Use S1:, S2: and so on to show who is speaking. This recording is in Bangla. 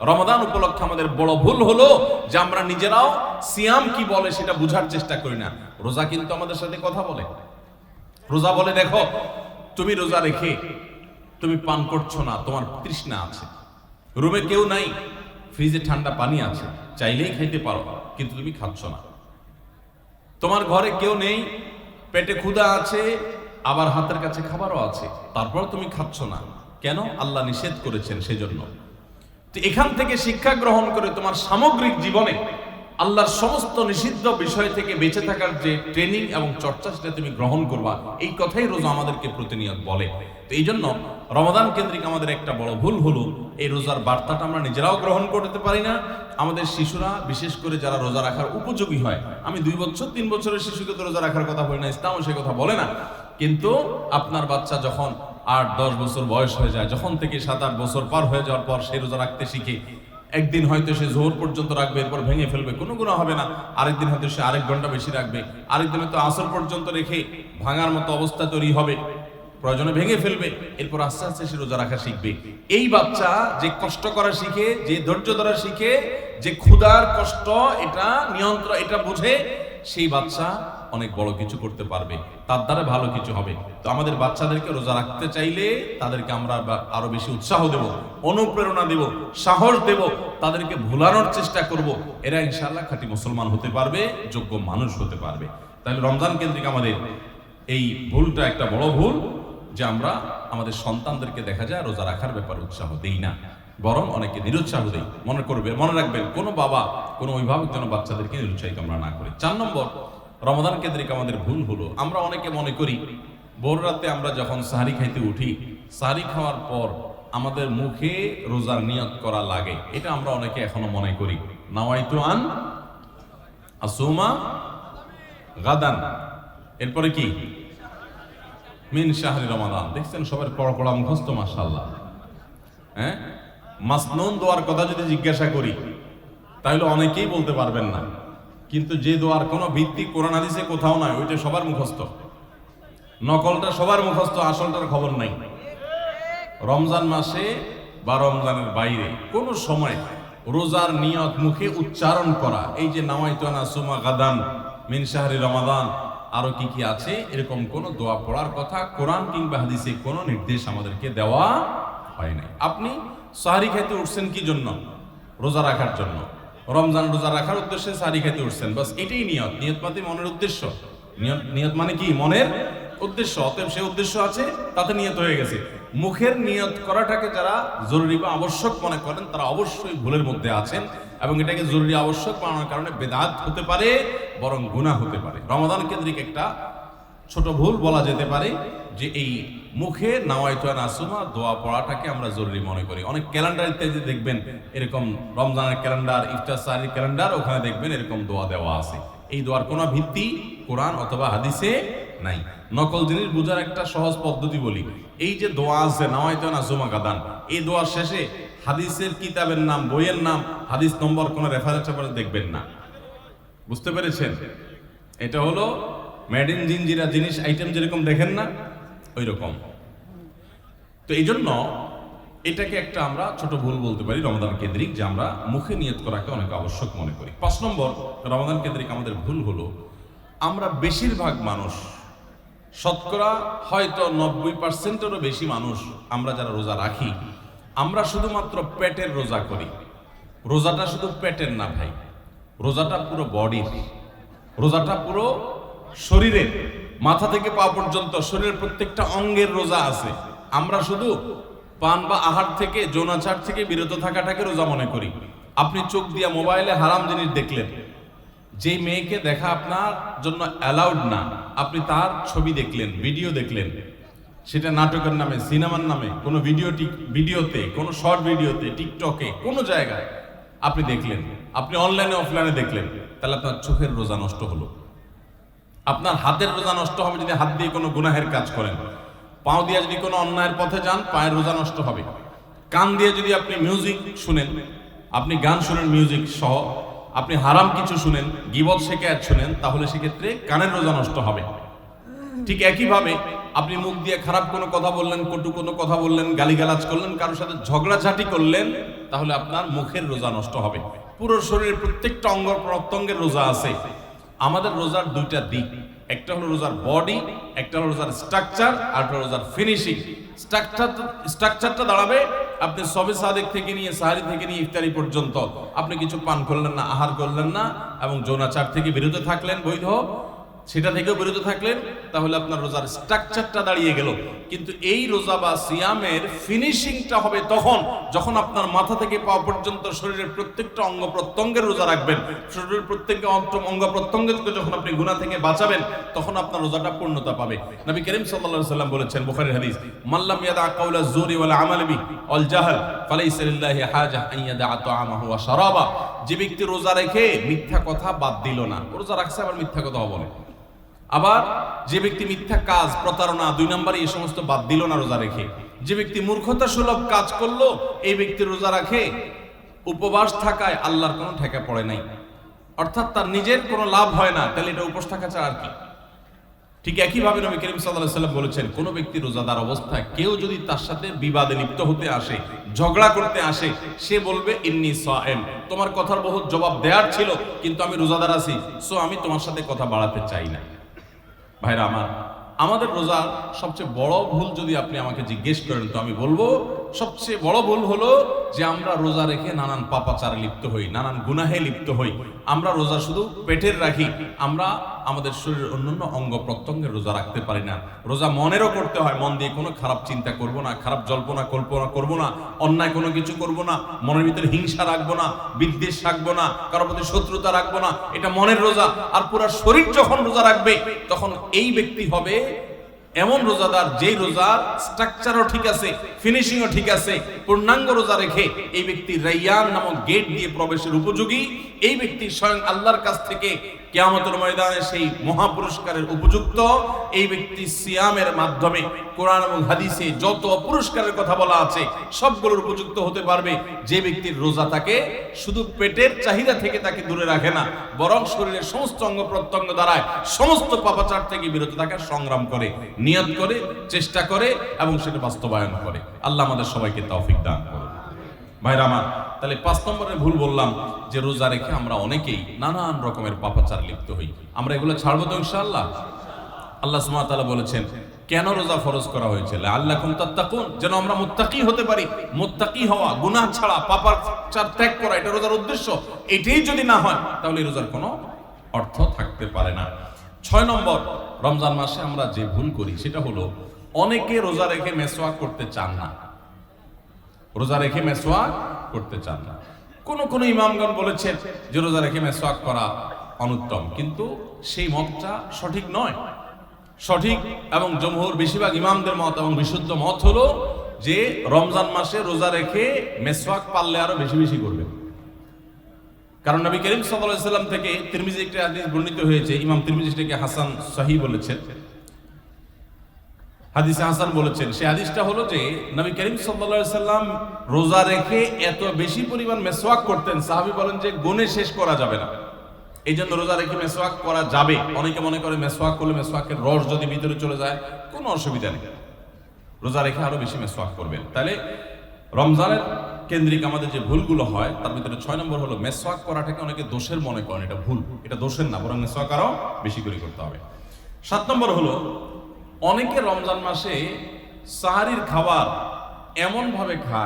S1: রমাদান উপলক্ষে আমাদের বড় ভুল হলো যে আমরা নিজেরাও সিয়াম কি বলে সেটা বুঝার চেষ্টা করি না। রোজা কিন্তু আমাদের সাথে কথা বলে। রোজা বলে, দেখো, তুমি রোজা রেখে তুমি পান করছ না, তোমার তৃষ্ণা আছে। রুমে কেউ নাই, ফ্রিজে ঠান্ডা পানি আছে, চাইলেই খাইতে পারো, কিন্তু তুমি খাচ্ছ না। তোমার ঘরে কেউ নেই, পেটে ক্ষুধা আছে, আবার হাতের কাছে খাবারও আছে, তারপর তুমি খাচ্ছ না। কেন? আল্লাহ নিষেধ করেছেন সেজন্য। তো এখান থেকে শিক্ষা গ্রহণ করে তোমার সামগ্রিক জীবনে আল্লাহর সমস্ত নিষিদ্ধ বিষয় থেকে বেঁচে থাকার যে ট্রেনিং এবং চর্চা সেটা তুমি গ্রহণ করবা, এই কথাই রোজা আমাদেরকে প্রতিনিয়ত বলে। তো এই জন্য রমাদান কেন্দ্রিক আমাদের একটা বড় ভুল হলো, এই রোজার বার্তাটা আমরা নিজেরাও গ্রহণ করতে পারি না। আমাদের শিশুরা, বিশেষ করে যারা রোজা রাখার উপযোগী হয়, আমি দুই বছর, তিন বছরের শিশুকে তো রোজা রাখার কথা বলি না, ইসলামও সে কথা বলে না। কিন্তু আপনার বাচ্চা যখন আট, দশ বছর বয়স হয়ে যায়। যখন থেকে সাত, আট বছর পার হয়ে যাওয়ার পর সে রোজা রাখতে শিখে, একদিন হয়তো সে জোহর পর্যন্ত রাখবে, এরপর ভেঙে ফেলবে, কোনো গুণা হবে না। আরেকদিন হয়তো সে আরেক ঘণ্টা বেশি রাখবে। আরেকদিন হয়তো আসর পর্যন্ত রেখে ভাঙার মতো অবস্থা তৈরি হবে, প্রয়োজনে ভেঙে ফেলবে, এরপর আস্তে আস্তে সে রোজা রাখা শিখবে। এই বাচ্চা যে কষ্ট করা শিখে, যে ধৈর্য ধরা শিখে, যে ক্ষুধার কষ্ট, এটা নিয়ন্ত্রণ, এটা বুঝে, সেই বাচ্চা অনেক বড় কিছু করতে পারবে। তার দ্বারা ভালো কিছু হবে। তো আমাদের বাচ্চাদেরকে রোজা রাখতে চাইলে তাদেরকে আমরা আরও বেশি উৎসাহ দেব, অনুপ্রেরণা দেব, সাহস দেব, তাদেরকে ভুলানোর চেষ্টা করব। এরা ইনশাআল্লাহ খাঁটি মুসলমান হতে পারবে, যোগ্য মানুষ হতে পারবে। তাহলে রমজান কেন্দ্রিক আমাদের এই ভুলটা একটা বড় ভুল যে আমরা আমাদের সন্তানদেরকে দেখা যায় রোজা রাখার ব্যাপারে উৎসাহ দেই না। বরং অনেকে নিরুৎসাহ দেই। মনে করবে, মনে রাখবেন, কোনো বাবা, কোনো অভিভাবক যেন বাচ্চাদেরকে নিরুৎসাহিত আমরা না করি। চার নম্বর রমাদান কেন্দ্রিক আমাদের ভুল হলো। আমরা অনেকে মনে করি, ভোর রাতে আমরা যখন সাহারি খাইতে উঠি, সাহারি খাওয়ার পর আমাদের মুখে রোজার নিয়ত করা লাগে। এটা আমরা অনেকে এখনও মনে করি। নাওয়াইতু আন আসুমা গাদান। এরপরে কি? মিন শাহরি রমাদান। দেখছেন সবার পড়া মুখস্থ মাশাল্লাহ হ্যাঁ? মাসনুন দোয়ার কথা যদি জিজ্ঞাসা করি, তাহলে অনেকেই বলতে পারবেন না। কিন্তু যে দোয়ার কোনো ভিত্তি কোরআন হাদিসে কোথাও নাই, ওইটা সবার মুখস্থ। নকলটা সবার মুখস্থ, আসলটার খবর নাই। রমজান মাসে বা রমজানের বাইরে কোনো সময় রোজার নিয়ত মুখে উচ্চারণ করা, এই যে নামাইতানা সুমা গাদান মিন শাহরি রমাদান, আরও কি কি আছে? এরকম কোন দোয়া পড়ার কথা কোরআন কিংবা হাদিসে কোনো নির্দেশ আমাদেরকে দেওয়া হয় নাই। আপনি সাহারি খাইতে উঠছেন কি জন্য? রোজা রাখার জন্য। রমজান রোজা রাখার উদ্দেশ্যে সারি খেতে উঠছেন। বাস এটাই নিয়ত। নিয়ত মানে মনের উদ্দেশ্য। নিয়ত মানে কি? মনের উদ্দেশ্য। অতএব সে উদ্দেশ্য আছে, তাতে নিয়ত হয়ে গেছে। মুখের নিয়ত করাটাকে যারা জরুরি বা আবশ্যক মনে করেন, তারা অবশ্যই ভুলের মধ্যে আছেন এবং এটাকে জরুরি আবশ্যক বানানোর কারণে বেদাত হতে পারে, বরং গুনাহ হতে পারে। রমাদান কেন্দ্রিক একটা ছোট ভুল বলা যেতে পারে যে এই মুখে নাওয়াইতো নাসুমা দোয়া পড়াটাকে আমরা জরুরি মনে করি। অনেক ক্যালেন্ডার ইত্যাদি দেখবেন এরকম রমজানের ক্যালেন্ডার, ইফতার সারির ক্যালেন্ডার, ওখানে দেখবেন এরকম দোয়া দেওয়া আছে। এই দোয়ার কোনো ভিত্তি কোরআন অথবা হাদিসে নাই। নকল জিনিস বোঝার একটা সহজ পদ্ধতি বলি। এই যে দোয়া আছে, নাওয়াইতো নাসুমা গাদান, এই দোয়ার শেষে হাদিসের কিতাবের নাম, বইয়ের নাম, হাদিস নম্বর কোনো রেফারেন্স দেখবেন না। বুঝতে পেরেছেন? এটা হলো মেড ইন জিনজিরা জিনিস আইটেম যেরকম দেখেন না ওই রকম তো এই জন্য এটাকে একটা আমরা ছোট ভুল বলতে পারি রমাদান কেন্দ্রিক যে আমরা মুখে নিয়ত করাকে অনেক আবশ্যক মনে করি। পাঁচ নম্বর রমাদান কেন্দ্রিক আমাদের ভুল হলো, আমরা বেশিরভাগ মানুষ, শতকরা হয়তো নব্বই পার্সেন্টেরও বেশি মানুষ আমরা যারা রোজা রাখি, আমরা শুধুমাত্র পেটের রোজা করি। রোজাটা শুধু পেটের না ভাই, রোজাটা পুরো বডির, রোজাটা পুরো শরীরের। মাথা থেকে পা পর্যন্ত শরীরের প্রত্যেকটা অঙ্গের রোজা আছে। আমরা শুধু পান বা আহার থেকে, যৌনাচার থেকে বিরত থাকাটাকে রোজা মনে করি। আপনি চোখ দিয়ে মোবাইলে হারাম জিনিস দেখলেন। যেই মেয়েকে দেখা আপনার জন্য অ্যালাউড না, আপনি তার ছবি দেখলেন ভিডিও দেখলেন। সেটা নাটকের নামে, সিনেমার নামে, কোনো ভিডিও ভিডিওতে কোনো শর্ট ভিডিওতে টিকটকে কোনো জায়গায় আপনি দেখলেন। আপনি অনলাইনে অফলাইনে দেখলেন। তাহলে আপনার চোখের রোজা নষ্ট হলো। আপনার হাতের রোজা নষ্ট হবে যদি হাত দিয়ে কোনো গুনাহের কাজ করেন। পাও দিয়ে যদি কোনো অন্যায়ের পথে যান, পায়ের রোজা নষ্ট হবে। কান দিয়ে যদি আপনি মিউজিক শুনেন, আপনি গান শুনেন মিউজিক সহ, আপনি হারাম কিছু শুনেন, গিবত শেখায়াত শুনেন, তাহলে সেক্ষেত্রে কানের রোজা নষ্ট হবে। ঠিক একইভাবে আপনি মুখ দিয়ে খারাপ কোনো কথা বললেন, কটু কোনো কথা বললেন, গালিগালাজ করলেন, কারোর সাথে ঝগড়াঝাটি করলেন, তাহলে আপনার মুখের রোজা নষ্ট হবে। পুরো শরীরের প্রত্যেকটা অঙ্গ প্রত্যঙ্গের রোজা আছে। আমাদের রোজার দুইটা দিক। একটা হলো রোজার বডি একটা হলো রোজার স্ট্রাকচার আর একটা রোজার ফিনিশিং স্ট্রাকচার স্ট্রাকচারটা দাঁড়াবে আপনি সবে সাদেক থেকে নিয়ে, সাহারি থেকে নিয়ে, ইফতারি পর্যন্ত। আপনি কিছু পান করলেন না, আহার করলেন না, এবং যৌনাচার থেকে বিরত থাকলেন, বৈধ। সেটা থেকে বিরত থাকলেন, তাহলে আপনার রোজার স্ট্রাকচারটা দাঁড়িয়ে গেল। কিন্তু এই রোজা বা সিয়ামের ফিনিশিংটা হবে তখন, যখন আপনার মাথা থেকে পা পর্যন্ত শরীরের প্রত্যেকটা অঙ্গ প্রত্যঙ্গের রোজা রাখবেন। শরীরের প্রত্যেকটা অঙ্গ- প্রত্যঙ্গকে যখন আপনি গুণা থেকে বাঁচাবেন, তখন আপনার রোজাটা পূর্ণতা পাবে। নবী করিম আলাইহি সাল্লাম বলেছেন, বুখারীর হাদিস মাল্লাম ইয়াদা কাউলা জুরি ওয়াল আমাল বি ওয়াল জাহল, ফালাইসা লিল্লাহি হাজা আন ইয়াদা তাআমাহু ওয়া শারাবা। যে ব্যক্তি রোজা রেখে মিথ্যা কথা বাদ দিল না রোজা রাখছে আবার মিথ্যা কথা বলে। আবার যে ব্যক্তি মিথ্যা কাজ, প্রতারণা, দুই নম্বরে এই সমস্ত বাদ দিল না রোজা রেখে। যে ব্যক্তি মূর্খতা সুলভ কাজ করল, এই ব্যক্তি রোজা রাখে। উপবাস থাকায় আল্লাহর কোনো ঠেকা পড়ে নাই। অর্থাৎ তার নিজের কোনো লাভ হয় না, তাহলে এটা উপোস থাকা ছাড়া আর কি? ঠিক একইভাবে নবী করিম সাল্লাহ সাল্লাম বলেছেন, কোনো ব্যক্তি রোজাদার অবস্থায় কেউ যদি তার সাথে বিবাদে লিপ্ত হতে আসে, ঝগড়া করতে আসে, সে বলবে, ইন্নি সায়েম। তোমার কথার বহুত জবাব দেওয়ার ছিল, কিন্তু আমি রোজাদার আছি, সো আমি তোমার সাথে কথা বাড়াতে চাই না। ভাইরা আমার, আমাদের রোজার সবচেয়ে বড় ভুল যদি আপনি আমাকে জিজ্ঞেস করেন, তো আমি বলব সবচেয়ে বড় ভুল হলো যে আমরা রোজা রেখে নানান পাপাচারে লিপ্ত হই, নানান গুনাহে লিপ্ত হই। আমরা রোজা শুধু পেটের রাখি, আমরা আমাদের শরীরের অন্যান্য অঙ্গ প্রত্যঙ্গে রোজা রাখতে পারি না। রোজা মনেরও করতে হয়, মন দিয়ে কোনো খারাপ চিন্তা করব না, খারাপ জল্পনা কল্পনা করব না, অন্যায় কোনো কিছু করব না, মনের ভিতরে হিংসা রাখব না, বিদ্বেষ রাখব না, কারোর প্রতি শত্রুতা রাখব না, এটা মনের রোজা। আর পুরো শরীর যখন রোজা রাখবে, তখন এই ব্যক্তি হবে এমন রোজাদার, যেই রোজার স্ট্রাকচারও ঠিক আছে ফিনিশিংও ঠিক আছে, পূর্ণাঙ্গ রোজা রেখে এই ব্যক্তি রাইয়ান নামক গেট দিয়ে প্রবেশের উপযোগী। এই ব্যক্তি স্বয়ং আল্লাহর কাছ থেকে কেয়ামতের ময়দানে সেই মহা পুরস্কারের উপযুক্ত। এই ব্যক্তি সিয়ামের মাধ্যমে কোরআন এবং হাদিসে যত পুরস্কারের কথা বলা আছে, সবগুলোর উপযুক্ত হতে পারবে। যে ব্যক্তির রোজা তাকে শুধু পেটের চাহিদা থেকে তাকে দূরে রাখে না, বরং শরীরের সমস্ত অঙ্গ প্রত্যঙ্গ দ্বারায় সমস্ত পাপাচার থেকে বিরত থাকার সংগ্রাম করে। নিয়ত করে, চেষ্টা করে এবং সেটা বাস্তবায়ন করে। আল্লাহ আমাদের সবাইকে তৌফিক দান করুন। ভাইরা আমার, তাহলে পাঁচ নম্বরের ভুল বললাম যে রোজা রেখে আমরা অনেকেই নানান রকমের পাপাচার লিপ্ত হই। আমরা এগুলো ছাড়বো তো ইনশাআল্লাহ? আল্লাহ তাআলা বলেছেন, কেন রোজা ফরজ করা হয়েছে? আল্লাহকুম তাত্তাকুন, যেন আমরা মুত্তাকি হতে পারি। মুত্তাকি হওয়া, গুনাহ ছাড়া, পাপাচার ত্যাগ করা, এটা রোজার উদ্দেশ্য। এটাই যদি না হয়, তাহলে রোজার কোনো অর্থ থাকতে পারে না। ছয় নম্বর, রমজান মাসে আমরা যে ভুল করি, সেটা হলো অনেকে রোজা রেখে মেসওয়াক করতে চান না। রোজা রেখে মেসওয়াক করতে চান না। কোন কোন ইমামগণ বলেছেন যে রোজা রেখে মেসওয়াক করা অনুত্তম, কিন্তু সেই মতটা সঠিক নয়। সঠিক এবং জমহুর বেশিরভাগ ইমামদের মত এবং বিশুদ্ধ মত হলো যে রমজান মাসে রোজা রেখে মেসওয়াক পারলে আরও বেশি বেশি করবে কারণ নবী করিম সাল্লাম থেকে তিরমিজি একটা হাদিস বর্ণিত হয়েছে, ইমাম তিরমিজি এটাকে হাসান সহি বলেছেন। হাদিসে হাসান বলেছেন সেই হাদিসটা হলো যে নবী করিম সাল্লাম রোজা রেখে এত বেশি পরিমাণ মেসওয়াক করতেন, সাহাবী বলেন যে গুণে শেষ করা যাবে না। এই জন্য রোজা রেখে মেসওয়াক করা যাবে। অনেকে মনে করে মেসওয়াক করলে মেসওয়াকের রস যদি ভিতরে চলে যায়, কোনো অসুবিধা নেই। রোজা রেখে আরও বেশি মেসওয়াক করবেন। তাহলে রমজানের কেন্দ্রিক আমাদের যে ভুলগুলো হয়, তার ভিতরে ছয় নম্বর হলো মেসওয়াক করাটাকে অনেকে দোষের মনে করেন। এটা ভুল, এটা দোষের না, বরং মেসওয়াক আরও বেশি করে করতে হবে। সাত নম্বর হলো, অনেকে রমজান মাসে সাহারির খাবার এমনভাবে খায়